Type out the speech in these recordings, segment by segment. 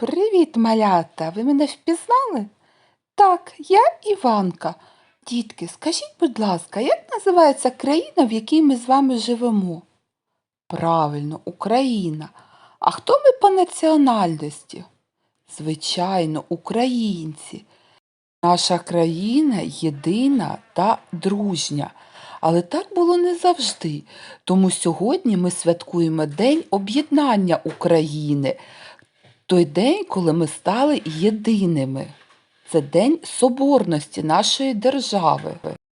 Привіт, малята! Ви мене впізнали? Так, я Іванка. Дітки, скажіть, будь ласка, як називається країна, в якій ми з вами живемо? Правильно, Україна. А хто ми по національності? Звичайно, українці. Наша країна єдина та дружня. Але так було не завжди. Тому сьогодні ми святкуємо День об'єднання України той день, коли ми стали єдиними. Це День Соборності нашої держави.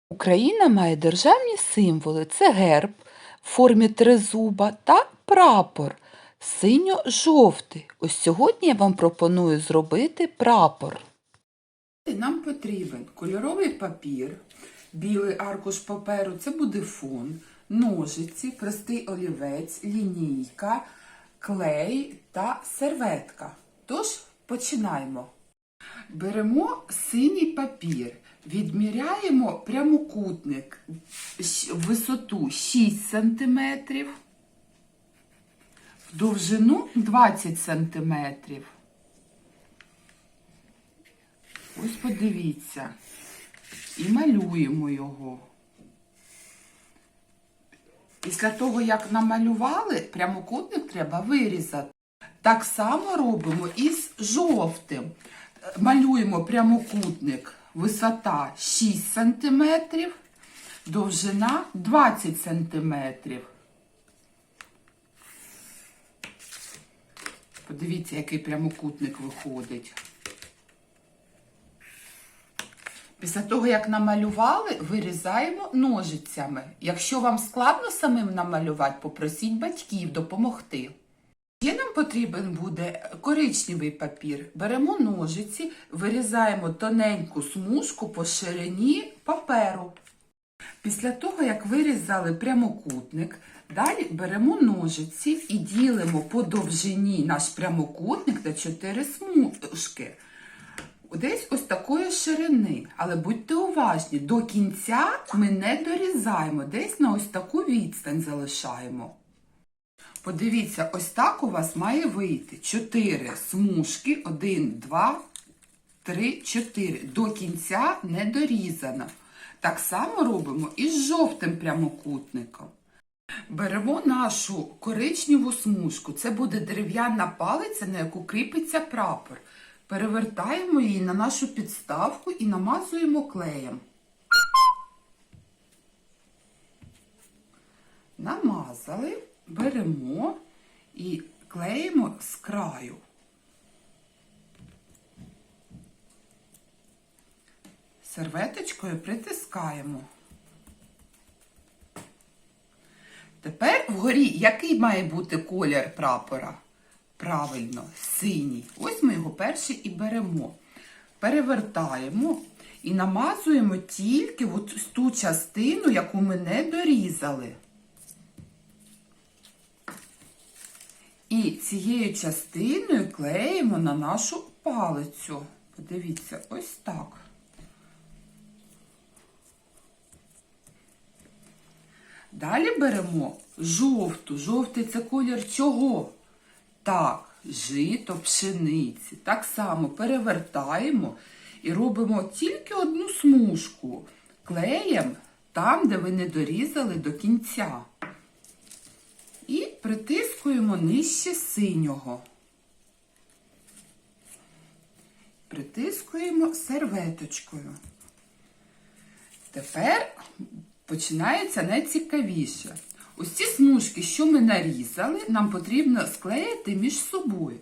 Україна має державні символи: це герб в формі тризуба та прапор синьо-жовтий. Ось сьогодні я вам пропоную зробити прапор. Нам потрібен кольоровий папір, білий аркуш паперу, це буде фон, ножиці, простий олівець, лінійка, клей та серветка. Тож починаємо. Беремо синій папір, відміряємо прямокутник висоту 6 см, довжину 20 см. Ось подивіться. І малюємо його. Після того, як намалювали, прямокутник треба вирізати. Так само робимо і з жовтим. Малюємо прямокутник, висота 6 см, довжина 20 см. Подивіться, який прямокутник виходить. Після того, як намалювали, вирізаємо ножицями. Якщо вам складно самим намалювати, попросіть батьків допомогти. Ще нам потрібен буде коричневий папір. Беремо ножиці, вирізаємо тоненьку смужку по ширині паперу. Після того, як вирізали прямокутник, далі беремо ножиці і ділимо по довжині наш прямокутник на 4 смужки десь ось такої ширини. Але будьте уважні, до кінця ми не дорізаємо, десь на ось таку відстань залишаємо. Подивіться, ось так у вас має вийти 4 смужки, 1, 2, 3, 4. До кінця не дорізано. Так само робимо і з жовтим прямокутником. Беремо нашу коричневу смужку. Це буде дерев'яна палиця, на яку кріпиться прапор. Перевертаємо її на нашу підставку і намазуємо клеєм. Намазали, беремо і клеїмо з краю. Серветочкою притискаємо. Тепер вгорі який має бути колір прапора? Правильно, синій. Ось ми його перший і беремо. Перевертаємо і намазуємо тільки от ту частину, яку ми не дорізали. І цією частиною клеїмо на нашу палицю. Подивіться, ось так. Далі беремо жовту. Жовтий це колір чого? Так, жито, пшениці. Так само перевертаємо і робимо тільки одну смужку. Клеєм там, де ви не дорізали до кінця. І притискуємо нижче синього. Притискуємо серветочкою. Тепер починається найцікавіше. Ось ці смужки, що ми нарізали, нам потрібно склеїти між собою.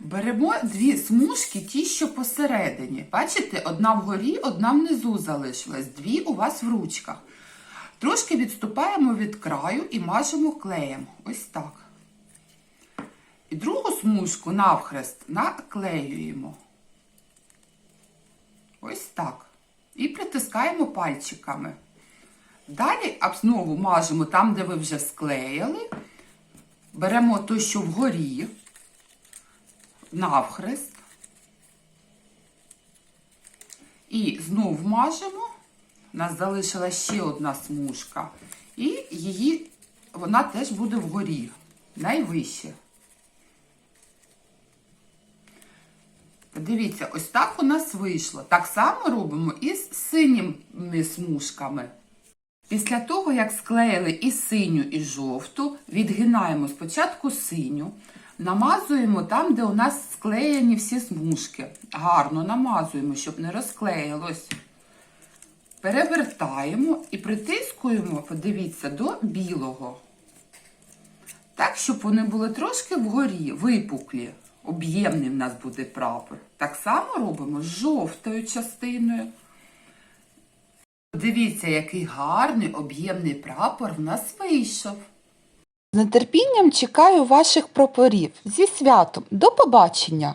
Беремо дві смужки, ті, що посередині. Бачите, одна вгорі, одна внизу залишилась. Дві у вас в ручках. Трошки відступаємо від краю і мажемо клеєм. Ось так. І другу смужку навхрест наклеюємо. Ось так. І притискаємо пальчиками. Далі знову мажемо там, де ви вже склеїли. Беремо той, що вгорі, навхрест. І знову мажемо. У нас залишилася ще одна смужка. І її, вона теж буде вгорі, найвище. Подивіться, ось так у нас вийшло. Так само робимо і з синіми смужками. Після того, як склеїли і синю, і жовту, відгинаємо спочатку синю, намазуємо там, де у нас склеєні всі смужки. Гарно намазуємо, щоб не розклеїлось. Перевертаємо і притискуємо, подивіться, до білого. Так, щоб вони були трошки вгорі, випуклі. Об'ємний в нас буде прапор. Так само робимо з жовтою частиною. Дивіться, який гарний об'ємний прапор в нас вийшов. З нетерпінням чекаю ваших прапорів. Зі святом. До побачення!